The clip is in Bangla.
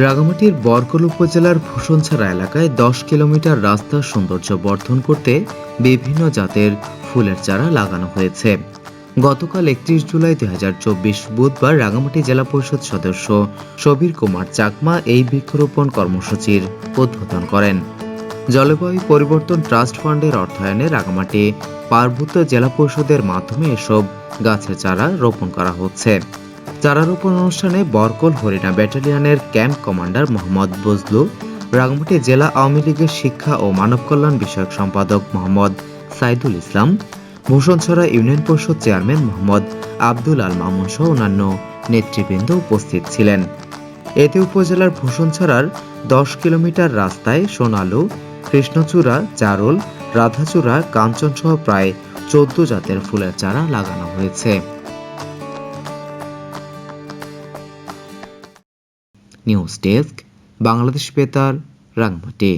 রাঙামাটির বরকল উপজেলার ভূষণছড়া এলাকায় দশ কিলোমিটার রাস্তার সৌন্দর্য বর্ধন করতে বিভিন্ন জাতের ফুলের চারা লাগানো হয়েছে। গতকাল একত্রিশ জুলাই দুই হাজার চব্বিশ বুধবার রাঙামাটি জেলা পরিষদ সদস্য সবীর কুমার চাকমা এই বৃক্ষরোপণ কর্মসূচির উদ্বোধন করেন। জলবায়ু পরিবর্তন ট্রাস্ট ফান্ডের অর্থায়নে রাঙামাটি পার্বত্য জেলা পরিষদের মাধ্যমে এসব গাছের চারা রোপণ করা হচ্ছে। চারা রোপণ অনুষ্ঠানে বরকল হরিণা ব্যাটালিয়নের ক্যাম্প কমান্ডার মোহাম্মদ বজলু রাঙামাটি জেলা আওয়ামী লীগের শিক্ষা ও মানব কল্যাণ বিষয়ক সম্পাদক মোহাম্মদ সাইদুল ইসলাম ভূষণছড়া ইউনিয়ন পরিষদ চেয়ারম্যান মোহাম্মদ আব্দুল আল মামুন সহ অন্যান্য নেতৃবৃন্দ উপস্থিত ছিলেন। এতে উপজেলার ভূষণছড়ার দশ কিলোমিটার রাস্তায় সোনালু, কৃষ্ণচূড়া, চারুল, রাধাচূড়া কাঞ্চন সহ প্রায় চোদ্দ জাতের ফুলের চারা লাগানো হয়েছে। নিউজ ডেস্ক বাংলাদেশ বেতার রাংমাটি